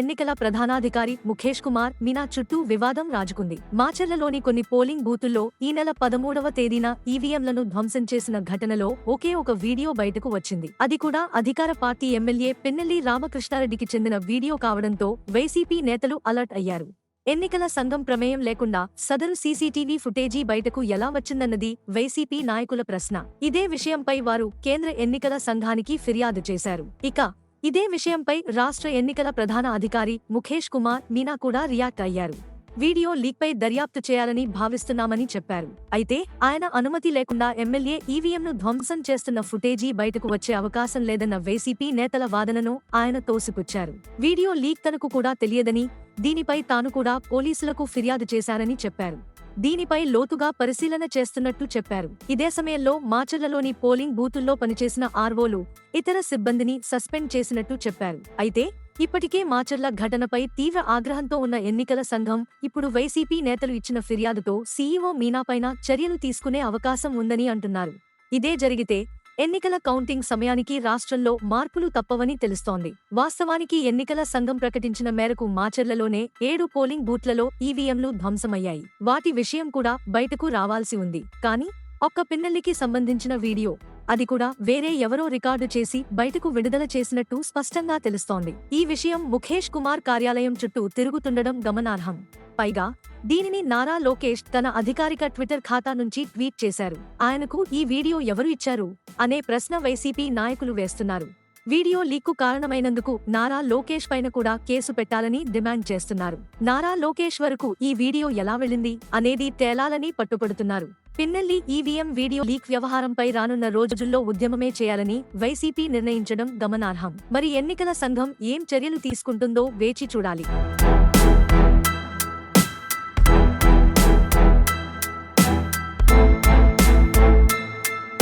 ఎన్నికల ప్రధానాధికారి ముఖేష్ కుమార్ మీనా చుట్టూ వివాదం రాజుకుంది. మాచర్లలోని కొన్ని పోలింగ్ బూతుల్లో ఈ నెల పదమూడవ తేదీన ఈవీఎంలను ధ్వంసం చేసిన ఘటనలో ఒకే ఒక వీడియో బయటకు వచ్చింది. అది కూడా అధికార పార్టీ ఎమ్మెల్యే పిన్నెల్లి రామకృష్ణారెడ్డికి చెందిన వీడియో కావడంతో వైసీపీ నేతలు అలర్ట్ అయ్యారు. ఎన్నికల సంఘం ప్రమేయం లేకుండా సదరు సీసీటీవీ ఫుటేజీ బయటకు ఎలా వచ్చిందన్నది వైసీపీ నాయకుల ప్రశ్న. ఇదే విషయంపై వారు కేంద్ర ఎన్నికల సంఘానికి ఫిర్యాదు చేశారు. ఇక ఇదే విషయంపై రాష్ట్ర ఎన్నికల ప్రధాన అధికారి ముఖేష్ కుమార్ మీనా కూడా రియాక్ట్ అయ్యారు. వీడియో లీక్పై దర్యాప్తు చేయాలని భావిస్తున్నామని చెప్పారు. అయితే ఆయన అనుమతి లేకుండా ఎమ్మెల్యే ఈవీఎంను ధ్వంసం చేస్తున్న ఫుటేజీ బయటకు వచ్చే అవకాశం లేదన్న వైసీపీ నేతల వాదనను ఆయన తోసిపుచ్చారు. వీడియో లీక్ తనకు కూడా తెలియదని దీనిపై తాను కూడా పోలీసులకు ఫిర్యాదు చేశారని చెప్పారు. దీనిపై లోతుగా పరిశీలన చేస్తున్నట్టు చెప్పారు. ఇదే సమయంలో మాచర్లలోని పోలింగ్ బూతుల్లో పనిచేసిన ఆర్వోలు ఇతర సిబ్బందిని సస్పెండ్ చేసినట్టు చెప్పారు. అయితే ఇప్పటికే మాచర్ల ఘటనపై తీవ్ర ఆగ్రహంతో ఉన్న ఎన్నికల సంఘం ఇప్పుడు వైసీపీ నేతలు ఇచ్చిన ఫిర్యాదుతో సీఈఓ మీనాపైన చర్యలు తీసుకునే అవకాశం ఉందని అంటున్నారు. ఇదే జరిగితే ఎన్నికల కౌంటింగ్ సమయానికి రాష్ట్రంలో మార్పులు తప్పవని తెలుస్తోంది. వాస్తవానికి ఎన్నికల సంఘం ప్రకటించిన మేరకు మాచర్లలోనే ఏడు పోలింగ్ బూత్లలో ఈవీఎంలు ధ్వంసమయ్యాయి. వాటి విషయం కూడా బయటకు రావాల్సి ఉంది. కానీ ఒక్క పిన్నెల్లికి సంబంధించిన వీడియో అది కూడా వేరే ఎవరో రికార్డు చేసి బయటకు విడుదల చేసినట్టు స్పష్టంగా తెలుస్తోంది. ఈ విషయం ముఖేష్ కుమార్ కార్యాలయం చుట్టూ తిరుగుతుండడం గమనార్హం. పైగా దీనిని నారా లోకేష్ తన అధికారిక ట్విట్టర్ ఖాతా నుంచి ట్వీట్ చేశారు. ఆయనకు ఈ వీడియో ఎవరు ఇచ్చారు అనే ప్రశ్న వైసీపీ నాయకులు వేస్తున్నారు. వీడియో లీక్కు కారణమైనందుకు నారా లోకేష్ పైన కూడా కేసు పెట్టాలని డిమాండ్ చేస్తున్నారు. నారా లోకేష్ వరకు ఈ వీడియో ఎలా వెళ్ళింది అనేది తేలాలని పట్టుపడుతున్నారు. పిన్నెల్లి ఈవీఎం వీడియో లీక్ వ్యవహారంపై రానున్న రోజుల్లో ఉద్యమమే చేయాలని వైసీపీ నిర్ణయించడం గమనార్హం. మరి ఎన్నికల సంఘం ఏం చర్యలు తీసుకుంటుందో వేచి చూడాలి.